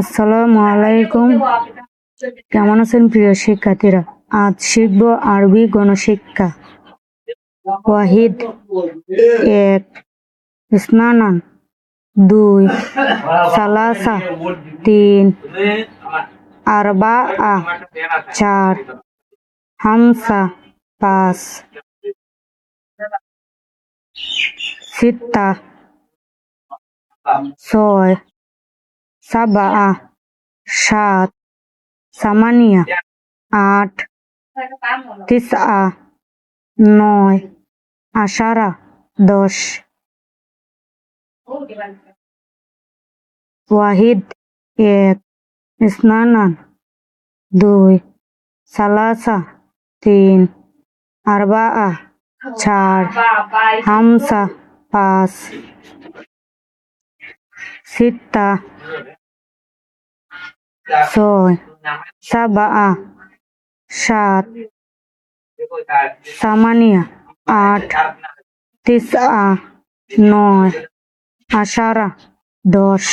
আসসালামু আলাইকুম। কেমন আছেন প্রিয় শিক্ষার্থীরা? আজ শিখব আরবি গণশিক্ষা। ওয়াহিদ, এক, ইসনানান, দুই, সালাসা, তিন আরবা চার, হামসা, পাঁচ সিত্তা ছয় সাবা সাত সামানিয়া আট তিসা নয় আশারা দশ ওয়াহিদ এক ইসনানান দুই সালাসা তিন আরবা চার হামসা পাঁচ সিত্তা ছয় সাবা সাত সামানিয়া আট তিসা নয় আশারা দশ।